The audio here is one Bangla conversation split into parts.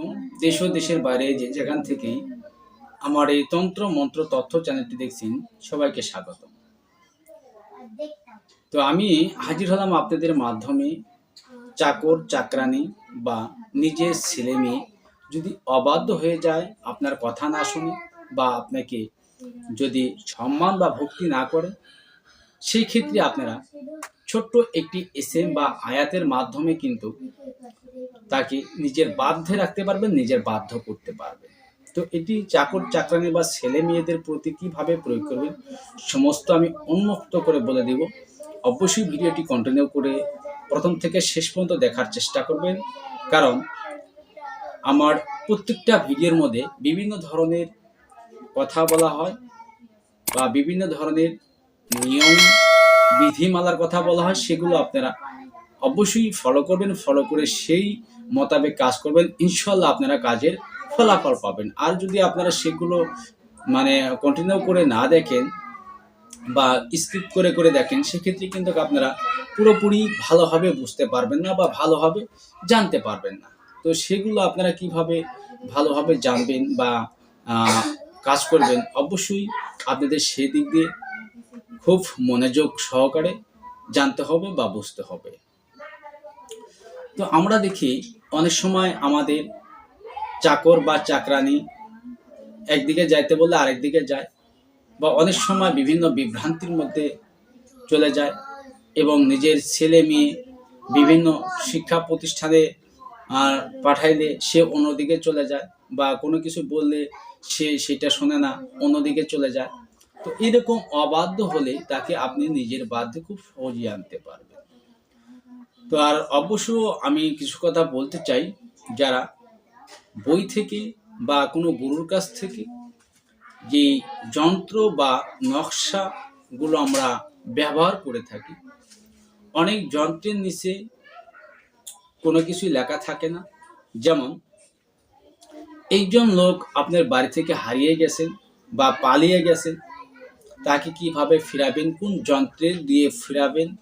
আলাইকুম দেশ ও দেশের বাইরে যে যেখান থেকেই আমার এই তন্ত্র, মন্ত্র, তথ্য চ্যানেলটি দেখছেন, সবাইকে স্বাগত। তো আমি হাজির হলাম আপনাদের মাধ্যমে চাকর, চাকরানি বা নিজের ছেলে মেয়ে যদি অবাধ্য হয়ে যায় আপনার কথা না শুনে বা আপনাকে যদি সম্মান বা ভক্তি না করে সেই ক্ষেত্রে আপনারা ছোট্ট একটি এস বা আয়াতের মাধ্যমে কিন্তু তাকে নিজের বাধ্যে রাখতে পারবেন, নিজের বাধ্য করতে পারবেন। তো এটি চাকর চাকরানি বা ছেলে মেয়েদের প্রতি কীভাবে প্রয়োগ করবেন, সমস্ত আমি উন্মুক্ত করে বলে দেব। অবশ্যই ভিডিওটি কন্টিনিউ করে প্রথম থেকে শেষ পর্যন্ত দেখার চেষ্টা করবেন। কারণ আমার প্রত্যেকটা ভিডিওর মধ্যে বিভিন্ন ধরনের কথা বলা হয় বা বিভিন্ন ধরনের নিয়ম বিধিমালার কথা বলা হয়, সেগুলো আপনারা অবশ্যই ফলো করবেন ফলো করে সেই মোতাবেক কাজ করবেন। ইনশাল্লাহ আপনারা কাজের ফলাফল পাবেন। আর যদি আপনারা সেগুলো মানে কন্টিনিউ করে না দেখেন বা স্কিপ করে করে দেখেন, সেক্ষেত্রে কিন্তু আপনারা পুরোপুরি ভালোভাবে বুঝতে পারবেন না বা ভালোভাবে জানতে পারবেন না। তো সেগুলো আপনারা কীভাবে ভালোভাবে জানবেন বা কাজ করবেন, অবশ্যই আপনাদের সেদিক দিয়ে খুব মনোযোগ সহকারে জানতে হবে বা বুঝতে হবে। তো আমরা দেখি অনেক সময় আমাদের চাকর বা চাকরানি একদিকে যাইতে বললে আরেক দিকে যায় বা অনেক সময় বিভিন্ন বিভ্রান্তির মধ্যে চলে যায় এবং নিজের ছেলে মেয়ে বিভিন্ন শিক্ষা প্রতিষ্ঠানে পাঠাইলে সে অন্যদিকে চলে যায় বা কোনো কিছু বললে সে সেটা শোনে না, অন্যদিকে চলে যায়। তো এরকম অবাধ্য হলে তাকে আপনি নিজের বাধ্যে খুব সহজেই আনতে পারবেন। তো আর অবশ্য আমি কিছু কথা বলতে চাই, যারা বই থেকে বা কোনো গুরুর কাছ থেকে যে যন্ত্র বা নকশাগুলো আমরা ব্যবহার করে থাকি, অনেক যন্ত্রের নিচে কোনো কিছুই লেখা থাকে না। যেমন, একজন লোক আপনার বাড়ি থেকে হারিয়ে গেছেন বা পালিয়ে গেছেন তাকে কীভাবে ফিরাবেন, কোন যন্ত্রের দিয়ে ফিরাবেন?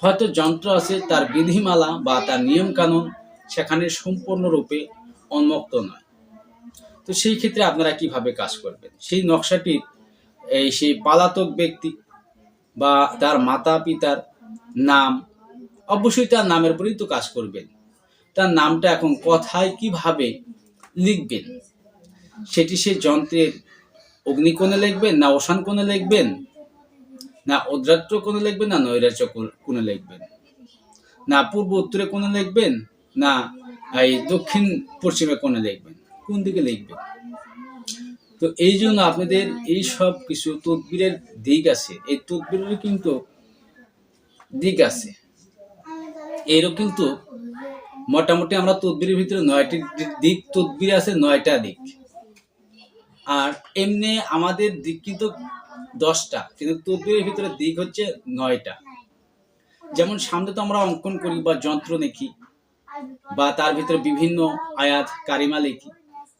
হয়তো যন্ত্র আছে, তার বিধিমালা বা তার নিয়ম কানুন সেখানে সম্পূর্ণরূপে উন্মুক্ত নয়। তো সেই ক্ষেত্রে আপনারা কীভাবে কাজ করবেন? সেই নকশাটির এই সেই পালাতক ব্যক্তি বা তার মাতা পিতার নাম, অবশ্যই তার নামের উপরেই তো কাজ করবেন। তার নামটা এখন কথায়, কীভাবে লিখবেন? সেটি সে যন্ত্রের অগ্নিকোণে লিখবেন, না অশান কোণে লিখবেন, না অদ্রাত্র কোণে লিখবেন, না নৈরাজ্য কোণ- লিখবেন। না পূর্ব উত্তরে কোণে লিখবেন, না এই দক্ষিণ পশ্চিমে কোণে লিখবেন। কোন দিকে লিখবেন? তো এই জন্য আপনাদের এই সব কিছু তদবিরের দিক আছে। এই তদবিরের কিন্তু দিক আছে। এরও কিন্তু মোটামুটি আমরা তদবিরের ভিতরে নয়টি দিক তদবির আছে, নয়টা দিক। আর এমনি আমাদের দিক কিন্তু দশটা, কিন্তু তদবিরের ভিতরে দিক হচ্ছে নয়টা। যেমন সামনে তো আমরা অঙ্কন করি বা যন্ত্র দেখি বা তার ভিতরে বিভিন্ন আয়াত, কারিমা লিখি।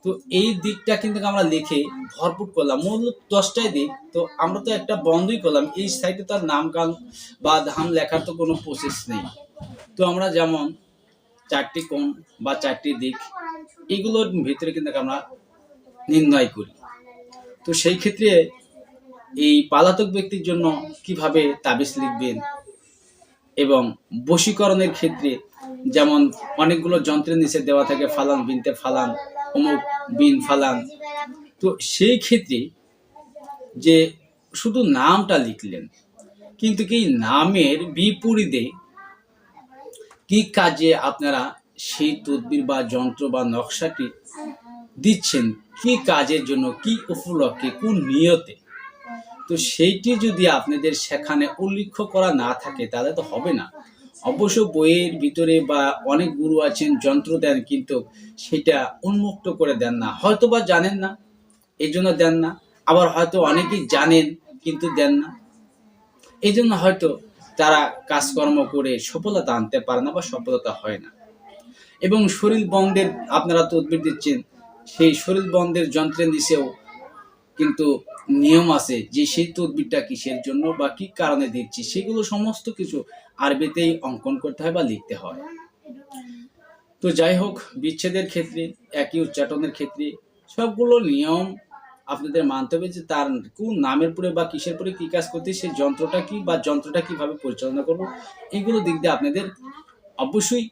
তো এই দিকটা কিন্তু আমরা লিখে ভরপুর করলাম। মূল দশটাই দিক, তো আমরা তো একটা বন্ধই করলাম। এই সাইডে তার নাম গান বা ধাম লেখার তো কোনো প্রসেস নেই। তো আমরা যেমন চারটি কোণ বা চারটি দিক, এগুলোর ভিতরে কিন্তু আমরা নির্ণয় করি। তো সেই ক্ষেত্রে এই পালাতক ব্যক্তির জন্য কীভাবে তাবিজ লিখবেন এবং বশীকরণের ক্ষেত্রে যেমন অনেকগুলো যন্ত্রের নিচে দেওয়া থাকে, ফালান বিনতে ফালান, অমুক বিন ফালান। তো সেই ক্ষেত্রে যে শুধু নামটা লিখলেন, কিন্তু কি নামের বিপরীতে কি কাজে আপনারা সেই তদবির বা যন্ত্র বা নকশাটি দিচ্ছেন, কি কাজের জন্য, কি উপলক্ষে, কোন নিয়তে? তো সেইটি যদি আপনাদের সেখানে উল্লেখ করা না থাকে, তাহলে তো হবে না। অবশ্য বইয়ের ভিতরে বা অনেক গুরু আছেন, যন্ত্র দেন, কিন্তু সেটা উন্মুক্ত করে দেন না। হয়তো বা জানেন না এই জন্য দেন না। আবার হয়তো অনেকেই জানেন, কিন্তু দেন না। এই জন্য হয়তো তারা কাজকর্ম করে সফলতা আনতে পারে না বা সফলতা হয় না। এবং শরীর বন্ধের আপনারা তদবির দিচ্ছেন সেই শরীর বন্ধের যন্ত্রের নিচেও কিন্তু নিয়ম আছে যে সেই তদবিরটা কিসের জন্য বা কি কারণে দিচ্ছি, সেগুলো সমস্ত কিছু আরবিতেই অঙ্কন করতে হয় বা লিখতে হয়। তো যাই হোক, বিচ্ছেদের ক্ষেত্রে, একই উচ্চাটনের ক্ষেত্রে সবগুলো নিয়ম আপনাদের মানতে হবে যে তার কোন নামের পরে বা কিসের পরে কি কাজ করতে, সেই যন্ত্রটা কি বা যন্ত্রটা কীভাবে পরিচালনা করব এইগুলো দিক দিয়ে আপনাদের অবশ্যই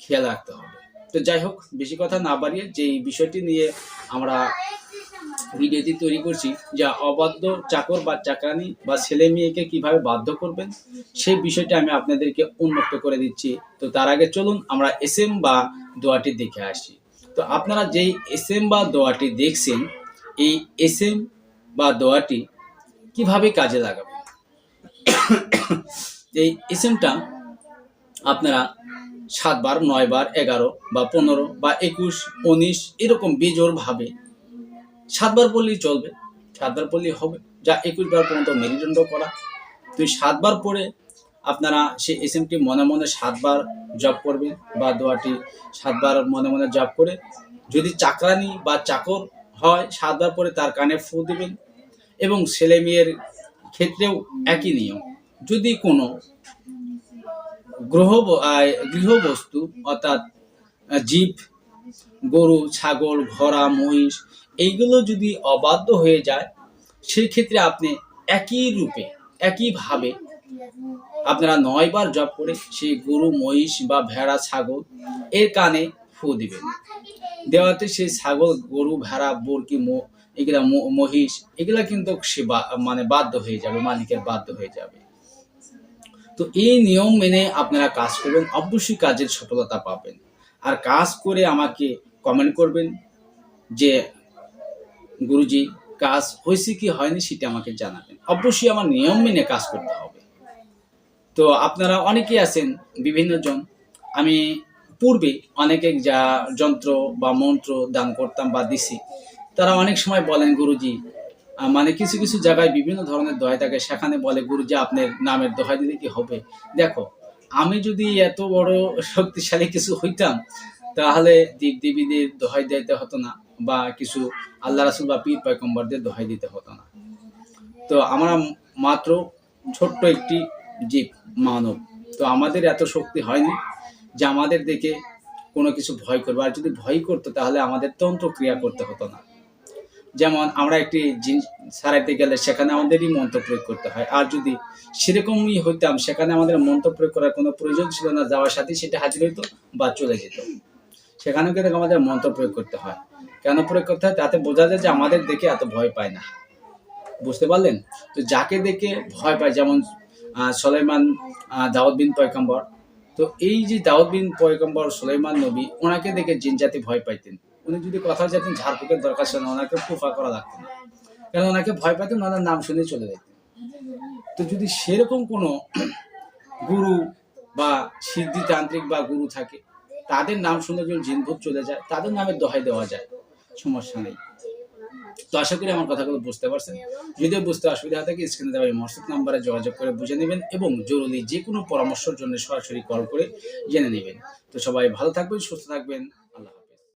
খেয়াল রাখতে হবে। তো যাই হোক, বেশি কথা না বাড়িয়ে যে এই বিষয়টি নিয়ে আমরা ভিডিওটি তৈরি করছি, যা অবাধ্য চাকর বা চাকরানি বা ছেলে মেয়েকে কীভাবে বাধ্য করবেন, সেই বিষয়টা আমি আপনাদেরকে উন্মুক্ত করে দিচ্ছি। তো তার আগে চলুন আমরা এস এম বা দোয়াটি দেখে আসি। তো আপনারা যেই এস এম বা দোয়াটি দেখছেন, এই এস এম বা দোয়াটি কীভাবে কাজে লাগাবেন? এই এস এমটা আপনারা সাতবার নয়বার এগারো বা পনেরো বা একুশ, উনিশ, এরকম বেজোর ভাবে। সাতবার পড়লেই চলবে সাতবার পড়লেই হবে। যা একুশ বার পর্যন্ত মেরুদণ্ড করা। তো এই সাতবার পরে আপনারা সেই এস এমটি মনে মনে সাতবার জব করবেন বা দোয়াটি সাতবার মনে মনে জব করে। যদি চাকরানি বা চাকর হয় সাতবার পরে তার কানে ফু দেবেন এবং ছেলে মেয়ের ক্ষেত্রেও একই নিয়ম। যদি কোনো গ্রহ গৃহবস্তু, অর্থাৎ জীব, গরু, ছাগল, ঘোড়া, মহিষ, এইগুলো যদি অবাধ্য হয়ে যায় সেই ক্ষেত্রে আপনি একই রূপে, একইভাবে আপনারা নয়বার জপ করে সেই গরু, মহিষ বা ভেড়া, ছাগল এর কানে ফু দিবেন। দেওয়াতে সেই ছাগল, গরু, ভেড়া বরকি এগুলা মহিষ, এগুলা কিন্তু সে মানে বাধ্য হয়ে যাবে, মালিকের বাধ্য হয়ে যাবে। তো এই নিয়ম মেনে আপনারা কাজ করবেন। অবশ্যই কাজের সফলতা পাবেন। আর কাজ করে আমাকে কমেন্ট করবেন যে, গুরুজি, কাজ হয়েছে কি হয়নি সেটা আমাকে জানাবেন। অবশ্যই আমার নিয়ম মেনে কাজ করতে হবে। তো আপনারা অনেকেই আছেন, বিভিন্ন জন। আমি পূর্বে অনেকে যা যন্ত্র বা মন্ত্র দান করতাম বা দিছি, তারা অনেক সময় বলেন, গুরুজি মানে কিছু কিছু জায়গায় বিভিন্ন ধরনের দোহাই থাকে। সেখানে বলে গুরুজি আপনার নামের দোহাই দিলে কি হবে? দেখো, আমি যদি এত বড় শক্তিশালী কিছু হইতাম, তাহলে দেব দেবীদের দোহাই দিতে হতো না বা কিছু আল্লাহ রাসুল বা পীর পয়কম্বরদের দোহাই দিতে হতো না। তো আমরা মাত্র ছোট্ট একটি জীব, মানব। তো আমাদের এত শক্তি হয়নি যে আমাদের দেখে কোনো কিছু ভয় করবে। আর যদি ভয় করতো, তাহলে আমাদের তন্ত্র ক্রিয়া করতে হতো না। যেমন আমরা একটি জিনিস সারাইতে গেলে সেখানে আমাদেরই মন্ত্র প্রয়োগ করতে হয়। আর যদি সেরকমই হইতাম, সেখানে আমাদের মন্ত্র প্রয়োগ করার কোনো প্রয়োজন ছিল না, যাওয়ার সাথে সেটা হাজির হইতো বা চলে যেত। সেখানেও কিন্তু আমাদের মন্ত্র প্রয়োগ করতে হয়। কেন প্রয়োগ করতে হয়? তাতে বোঝা যায় যে আমাদের দেখে এত ভয় পায় না। বুঝতে পারলেন? তো যাকে দেখে ভয় পায়, যেমন সলেমান দাউদ বিন পয়গম্বর, তো এই যে দাউদ বিন সুলাইমান নবী, ওনাকে দেখে জিন জাতি ভয় পাইতেন। উনি যদি কথা যেতেন ঝাড়ফুঁকের দরকার ছিল না, ওনাকে ফুফা করা লাগতো না। কারণ ওনাকে ভয় পাইতেন, ওনার নাম শুনে চলে যেতেন তো যদি সেরকম কোনো গুরু বা সিদ্ধিতান্ত্রিক বা গুরু থাকে, তাদের নাম শুনে যদি জিনভূত চলে যায়, তাদের নামে দোহাই দেওয়া যায়, সমস্যা নেই। তো আশা করি আমার কথাগুলো বুঝতে পারছেন। যদিও বুঝতে অসুবিধা থাকে, স্ক্রিনে দেওয়া এই হোয়াটসঅ্যাপ নাম্বারে যোগাযোগ করে বুঝে নেবেন এবং জরুরি যে কোনো পরামর্শের জন্য সরাসরি কল করে জেনে নেবেন। তো সবাই ভালো থাকবেন, সুস্থ থাকবেন।